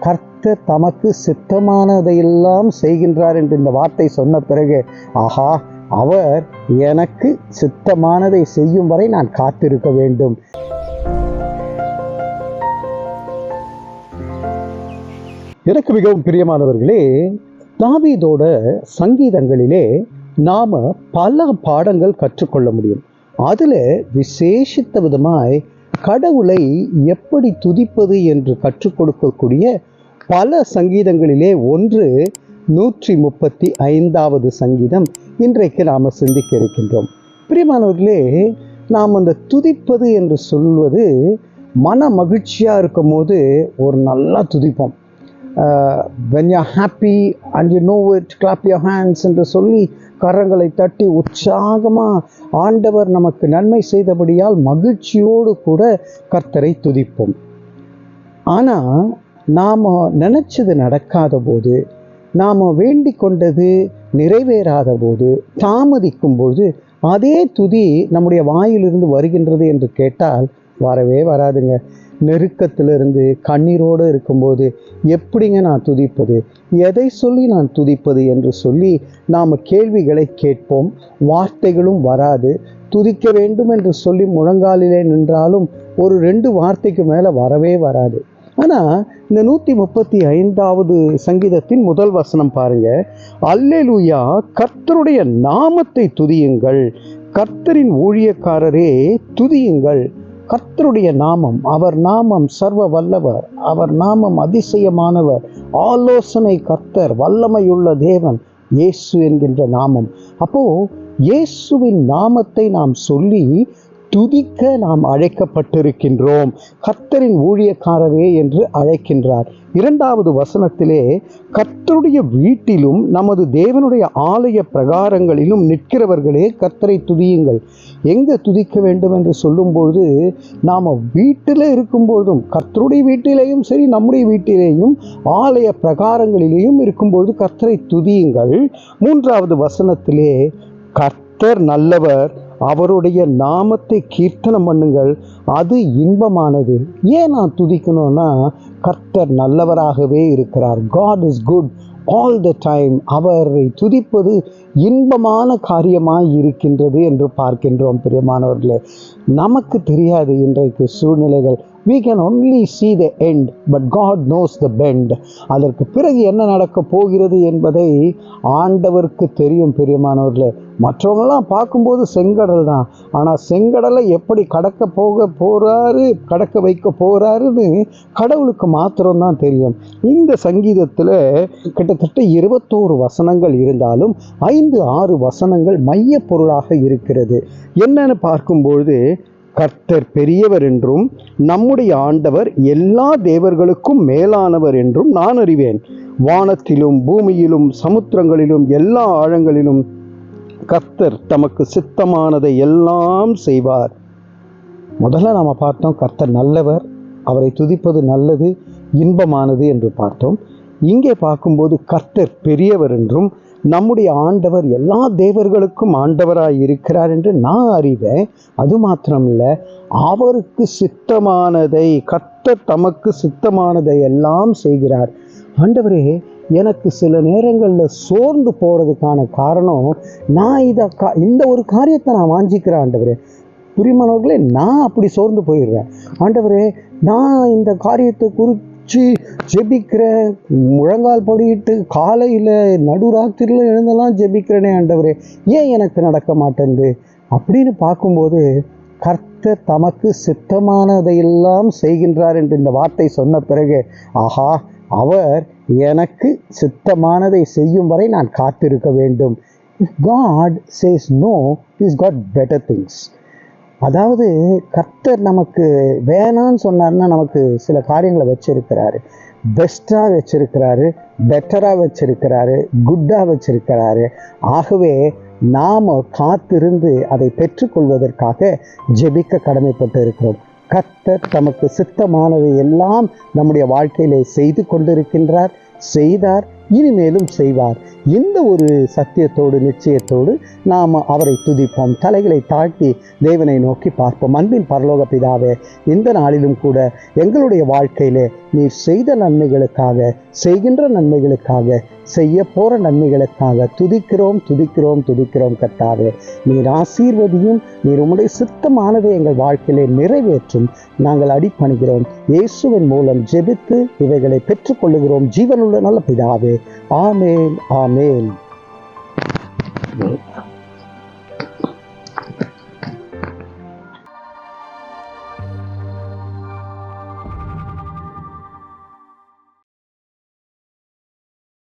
கர்த்தர் தமக்கு சித்தமானதையெல்லாம் செய்கின்றார் என்று இந்த வார்த்தை சொன்ன பிறகு ஆஹா அவர் எனக்கு சித்தமானதை செய்யும் வரை நான் காத்திருக்க வேண்டும். எனக்கு மிகவும் பிரியமானவர்களே தாவீதோட சங்கீதங்களிலே நாம பல பாடங்கள் கற்றுக்கொள்ள முடியும். அதில் விசேஷித்த விதமாய் கடவுளை எப்படி துதிப்பது என்று கற்றுக் கொடுக்கக்கூடிய பல சங்கீதங்களிலே ஒன்று நூற்றி முப்பத்தி ஐந்தாவது சங்கீதம் இன்றைக்கு நாம் சிந்திக்க இருக்கின்றோம். பிரியமானவர்களே நாம் அந்த துதிப்பது என்று சொல்வது மன மகிழ்ச்சியாக இருக்கும் போது ஒரு நல்லா துதிப்போம். When you happy and you know it clap your hands என்று சொல்லி கரங்களை தட்டி உற்சாகமாக ஆண்டவர் நமக்கு நன்மை செய்தபடியால் மகிழ்ச்சியோடு கூட கர்த்தரை துதிப்போம். ஆனால் நாம் நினச்சது நடக்காத போது நாம் வேண்டி கொண்டது நிறைவேறாத போது தாமதிக்கும் பொழுது அதே துதி நம்முடைய வாயிலிருந்து வருகின்றது என்று கேட்டால் வரவே வராதுங்க. நெருக்கத்திலிருந்து கண்ணீரோடு இருக்கும்போது எப்படிங்க நான் துதிப்பது? எதை சொல்லி நான் துதிப்பது என்று சொல்லி நாம் கேள்விகளை கேட்போம். வார்த்தைகளும் வராது. துதிக்க வேண்டும் என்று சொல்லி முழங்காலிலே நின்றாலும் ஒரு ரெண்டு வார்த்தைக்கு மேலே வரவே வராது. ஆனால் இந்த நூற்றி முப்பத்தி ஐந்தாவது சங்கீதத்தின் முதல் வசனம் பாருங்க. அல்லேலூயா கர்த்தருடைய நாமத்தை துதியுங்கள். கர்த்தரின் ஊழியக்காரரே துதியுங்கள். கர்த்தருடைய நாமம் அவர் நாமம் சர்வ வல்லவர் அவர் நாமம் அதிசயமானவர். ஆலோசனை கர்த்தர் வல்லமையுள்ள தேவன் இயேசு என்கின்ற நாமம். அப்போ இயேசுவின் நாமத்தை நாம் சொல்லி துதிக்க நாம் அழைக்கப்பட்டிருக்கின்றோம். கர்த்தரின் ஊழியக்காரரே என்று அழைக்கின்றார். இரண்டாவது வசனத்திலே கர்த்தருடைய வீட்டிலும் நமது தேவனுடைய ஆலய பிரகாரங்களிலும் நிற்கிறவர்களே கர்த்தரை துதியுங்கள். எங்கே துதிக்க வேண்டும் என்று சொல்லும்பொழுது நாம் வீட்டில் இருக்கும்பொழுதும் கர்த்தருடைய வீட்டிலேயும் சரி நம்முடைய வீட்டிலேயும் ஆலய பிரகாரங்களிலேயும் இருக்கும்பொழுது கர்த்தரை துதியுங்கள். மூன்றாவது வசனத்திலே கர்த்தர் நல்லவர் அவருடைய நாமத்தை கீர்த்தனம் பண்ணுங்கள். அது இன்பமானது. ஏன் நான் துதிக்கணும்னா கர்த்தர் நல்லவராகவே இருக்கிறார். God is good all the time அவரை துதிப்பது இன்பமான காரியமாய் இருக்கின்றது என்று பார்க்கின்றோம் பிரியமானவர்களே. நமக்கு தெரியாது இன்றைக்கு சூழ்நிலைகள். We can only see the end but God knows the end அதற்கு பிறகு என்ன நடக்கப் போகிறது என்பதை ஆண்டவருக்கு தெரியும் பெரியமானவர்களே. மற்றவங்களாம் பார்க்கும்போது செங்கடல் தான். ஆனால் செங்கடலை எப்படி கடக்க போக போகிறாரு கடக்க வைக்க போகிறாருன்னு கடவுளுக்கு மாத்திரம்தான் தெரியும். இந்த சங்கீதத்தில் கிட்டத்தட்ட இருபத்தோரு வசனங்கள் இருந்தாலும் ஐந்து ஆறு வசனங்கள் மைய பொருளாக இருக்கிறது. என்னன்னு பார்க்கும்பொழுது கர்த்தர் பெரியவர் என்றும் நம்முடைய ஆண்டவர் எல்லா தேவர்களுக்கும் மேலானவர் என்றும் நான் அறிவேன். வானத்திலும் பூமியிலும் சமுத்திரங்களிலும் எல்லா ஆழங்களிலும் கர்த்தர் தமக்கு சித்தமானதை எல்லாம் செய்வார். முதல்ல நாம் பார்த்தோம் கர்த்தர் நல்லவர் அவரை துதிப்பது நல்லது இன்பமானது என்று பார்த்தோம். இங்கே பார்க்கும்போது கர்த்தர் பெரியவர் என்றும் நம்முடைய ஆண்டவர் எல்லா தேவர்களுக்கும் ஆண்டவராய் இருக்கிறார் என்று நான் அறிவேன். அது மாத்திரமில்லை அவருக்கு சித்தமானதை கர்த்தர் தமக்கு சித்தமானதை எல்லாம் செய்கிறார். ஆண்டவரே எனக்கு சில நேரங்களில் சோர்ந்து போகிறதுக்கான காரணம் நான் இதை கா இந்த ஒரு காரியத்தை நான் வாஞ்சிக்கிறேன் ஆண்டவரே. புரியுமானவர்களே நான் அப்படி சோர்ந்து போயிடுறேன். ஆண்டவரே நான் இந்த காரியத்தை குறித்து ஜெபிக்கிறேன் முழங்கால் படிட்டு காலையில் நடுராத்திரியில் எழுந்தெல்லாம் ஜெபிக்கிறேனே ஆண்டவரே ஏன் எனக்கு நடக்க மாட்டேங்குது? அப்படின்னு பார்க்கும்போது கர்த்தர் தமக்கு சித்தமானதையெல்லாம் செய்கின்றார் என்று இந்த வார்த்தை சொன்ன பிறகு ஆஹா அவர் எனக்கு சித்தமானதை செய்யும் வரை நான் காத்திருக்க வேண்டும். If God says no is God better things அதாவது கர்த்தர் நமக்கு வேணான்னு சொன்னார்னா நமக்கு சில காரியங்களை வச்சிருக்கிறாரு. பெஸ்ட்டாக வச்சிருக்கிறாரு பெட்டராக வச்சிருக்கிறாரு குட்டாக வச்சிருக்கிறாரு. ஆகவே நாம் காத்திருந்து அதை பெற்றுக்கொள்வதற்காக ஜெபிக்க கடமைப்பட்டு இருக்கிறோம். கர்த்தர் தமக்கு சித்தமானதை எல்லாம் நம்முடைய வாழ்க்கையிலே செய்து கொண்டிருக்கின்றார் செய்தார் இனிமேலும் செய்வார். இந்த ஒரு சத்தியத்தோடு நிச்சயத்தோடு நாம் அவரை துதிப்போம். தலைகளை தாழ்த்தி தேவனை நோக்கி பார்ப்போம். அன்பின் பரலோக பிதாவே இந்த நாளிலும் கூட எங்களுடைய வாழ்க்கையிலே நீர் செய்த நன்மைகளுக்காக செய்கின்ற நன்மைகளுக்காக செய்ய போற நன்மைகளுக்காக துதிக்கிறோம் துதிக்கிறோம் துதிக்கிறோம் கட்டாவே நீர் ஆசீர்வதியும் நீர் உம்முடைய சித்தமானதை எங்கள் வாழ்க்கையிலே நிறைவேற்றும். நாங்கள் அடிப்பணிகிறோம் இயேசுவின் மூலம் ஜெபித்து இவைகளை பெற்றுக்கொள்ளுகிறோம். ஜீவனுள்ள நல்ல பிதாவே. ஆமேன் ஆமேன். con